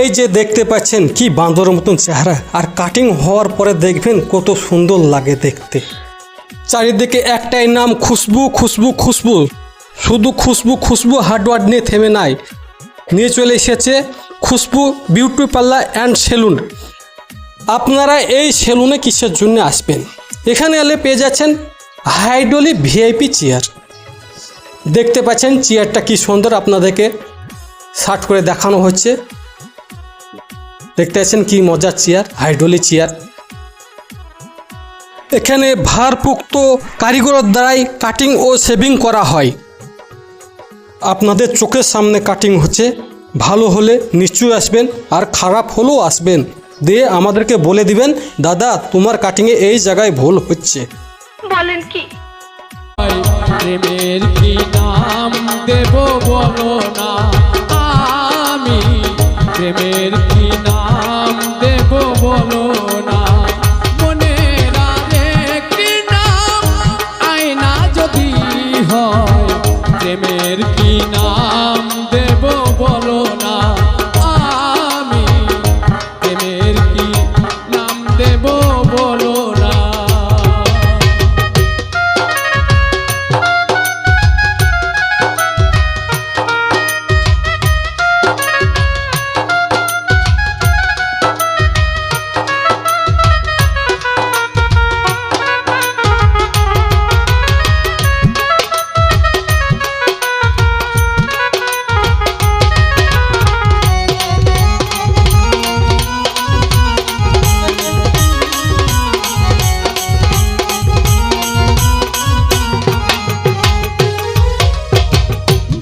এই যে দেখতে পাচ্ছেন কি বাঁদরের মতন চেহারা আর কাটিং হওয়ার পরে দেখবেন কত সুন্দর লাগে দেখতে। চারিদিকে একটাই নাম খুশবু খুশবু খুশবু। শুধু খুশবু খুশবু হার্ডওয়ার্ড নিয়ে থেমে নাই। নিয়ে চলে এসেছে Khushboo beauty parlour and salon আপনারা এই সেলুনে কিসের জন্য আসবেন? এখানে এলে পেয়ে যাচ্ছেন হাইড্রোলি ভিআইপি চেয়ার দেখতে পাচ্ছেন চেয়ারটা কি সুন্দর আপনাদেরকে শার্ট করে দেখানো হচ্ছে। দেখতে পাচ্ছেন কি মজার চেয়ার হাইড্রোলি চেয়ার এখানে ভারপুক্ত কারিগরের দ্বারাই কাটিং ও শেভিং করা হয়। আপনাদের চোখের সামনে কাটিং হচ্ছে ভালো হলে নিশ্চয়ই আসবেন আর খারাপ হলেও আসবেন। দিয়ে আমাদেরকে বলে দিবেন দাদা তোমার কাটিংয়ে এই জায়গায় ভুল হচ্ছে। বলেন কি? প্রেমের কি নাম দেব বলো না। আমি প্রেমের কি প্রেমের কি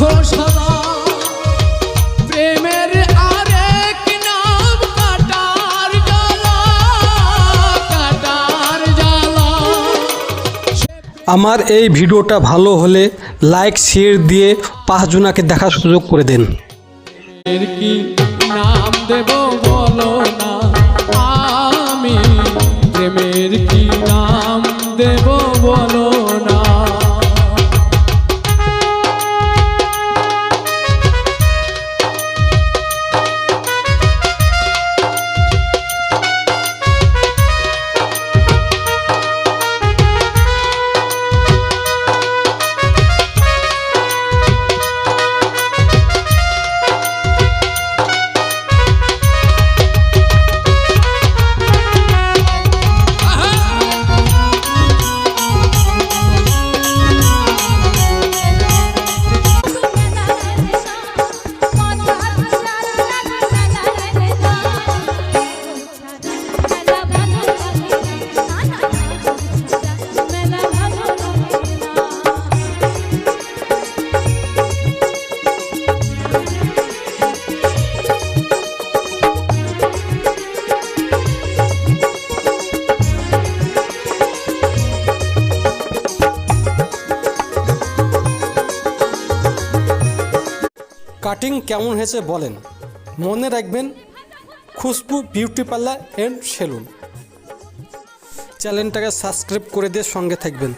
পাঠশালা প্রেমের আরেক নাম কাটার জ্বালা কাটার জ্বালা। আমার এই ভিডিওটা ভালো হলে লাইক শেয়ার দিয়ে পাঁচজনাকে দেখার সুযোগ করে দেন। কি নাম দেব বলো না আমি প্রেমের কি নাম দেব বলো কাটিং কেমন হয়েছে বলেন মনে রাখবেন, Khushboo beauty parlour and salon চ্যানেলটাকে সাবস্ক্রাইব করে দিয়ে সঙ্গে থাকবেন.